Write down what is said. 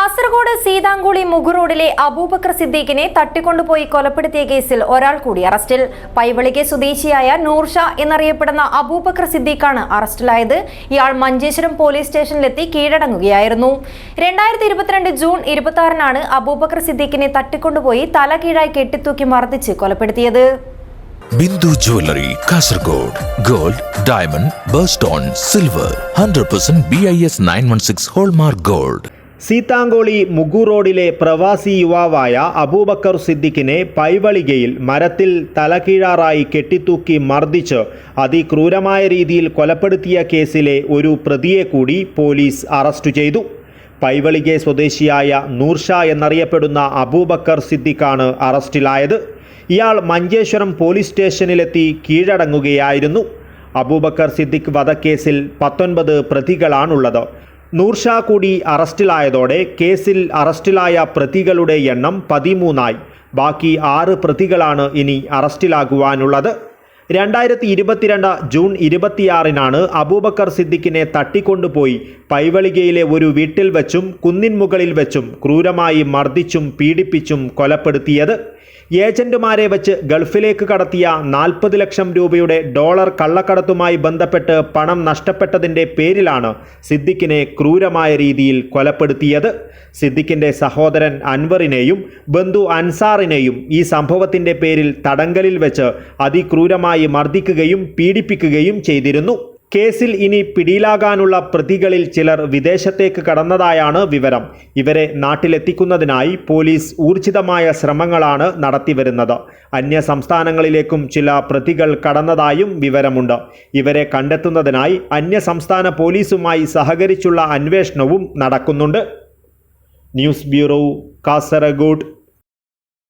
കാസർഗോഡ് സീതാങ്കുളി മുഗു റോഡിലെ അബൂബക്കർ സിദ്ദീഖിനെ തട്ടിക്കൊണ്ടുപോയി കൊലപ്പെടുത്തിയ കേസിൽ ഒരാൾ കൂടി അറസ്റ്റിൽ. പൈവളികെ സ്വദേശിയായ നൂർഷ എന്നറിയപ്പെടുന്ന അബൂബക്കർ സിദ്ദീഖാണ് അറസ്റ്റിലായത്. ഇയാൾ മഞ്ചേശ്വരം പോലീസ് സ്റ്റേഷനിലെത്തി കീഴടങ്ങുകയായിരുന്നു. രണ്ടായിരത്തി ഇരുപത്തിരണ്ട് ജൂൺ ഇരുപത്തി ആറിനാണ് അബൂബക്കർ സിദ്ദീഖിനെ തട്ടിക്കൊണ്ടുപോയി തല കീഴായി കെട്ടിത്തൂക്കി മർദ്ദിച്ച് കൊലപ്പെടുത്തിയത്. Bindu jewellery Kasaragod. Gold diamond birthstone silver. Hundred percent B I S nine one six hallmark gold. Seethangoli Mugu റോഡിലെ പ്രവാസി യുവാവായ അബൂബക്കർ സിദ്ദിഖിനെ പൈവളികയിൽ മരത്തിൽ തലകീഴാറായി കെട്ടിത്തൂക്കി മർദ്ദിച്ച് അതിക്രൂരമായ രീതിയിൽ കൊലപ്പെടുത്തിയ കേസിലെ ഒരു പ്രതിയെ കൂടി പോലീസ് അറസ്റ്റ് ചെയ്തു. പൈവളികെ സ്വദേശിയായ നൂർഷ എന്നറിയപ്പെടുന്ന അബൂബക്കർ സിദ്ദിഖാണ് അറസ്റ്റിലായത്. ഇയാൾ മഞ്ചേശ്വരം പോലീസ് സ്റ്റേഷനിലെത്തി കീഴടങ്ങുകയായിരുന്നു. അബൂബക്കർ സിദ്ദിഖ് വധക്കേസിൽ പത്തൊൻപത് പ്രതികളാണുള്ളത്. നൂർഷ കൂടി അറസ്റ്റിലായതോടെ കേസിൽ അറസ്റ്റിലായ പ്രതികളുടെ എണ്ണം പതിമൂന്നായി. ബാക്കി ആറ് പ്രതികളാണ് ഇനി അറസ്റ്റിലാകുവാനുള്ളത്. രണ്ടായിരത്തി ഇരുപത്തിരണ്ട് ജൂൺ ഇരുപത്തിയാറിനാണ് അബൂബക്കർ സിദ്ദിഖിനെ തട്ടിക്കൊണ്ടുപോയി. പൈവളികയിലെ ഒരു വീട്ടിൽ വെച്ചും കുന്നിൻ മുകളിൽ വെച്ചും ക്രൂരമായി മർദ്ദിച്ചും പീഡിപ്പിച്ചും കൊലപ്പെടുത്തിയത്. ഏജന്റുമാരെ വെച്ച് ഗൾഫിലേക്ക് കടത്തിയ നാൽപ്പത് ലക്ഷം രൂപയുടെ ഡോളർ കള്ളക്കടത്തുമായി ബന്ധപ്പെട്ട് പണം നഷ്ടപ്പെട്ടതിന്റെ പേരിലാണ് സിദ്ദിഖിനെ ക്രൂരമായ രീതിയിൽ കൊലപ്പെടുത്തിയത്. സിദ്ദിഖിന്റെ സഹോദരൻ അൻവറിനെയും ബന്ധു അൻസാറിനെയും ഈ സംഭവത്തിന്റെ പേരിൽ തടങ്കലിൽ വെച്ച് അതിക്രൂരമായി മർദ്ദിക്കുകയും പീഡിപ്പിക്കുകയും ചെയ്തിരുന്നു. കേസിൽ ഇനി പിടിയിലാകാനുള്ള പ്രതികളിൽ ചിലർ വിദേശത്തേക്ക് കടന്നതായാണ് വിവരം. ഇവരെ നാട്ടിലെത്തിക്കുന്നതിനായി പോലീസ് ഊർജിതമായ ശ്രമങ്ങളാണ് നടത്തിവരുന്നത്. അന്യ സംസ്ഥാനങ്ങളിലേക്കും ചില പ്രതികൾ കടന്നതായും വിവരമുണ്ട്. ഇവരെ കണ്ടെത്തുന്നതിനായി അന്യ സംസ്ഥാന പോലീസുമായി സഹകരിച്ചുള്ള അന്വേഷണവും നടക്കുന്നുണ്ട്. News bureau Kasaragod.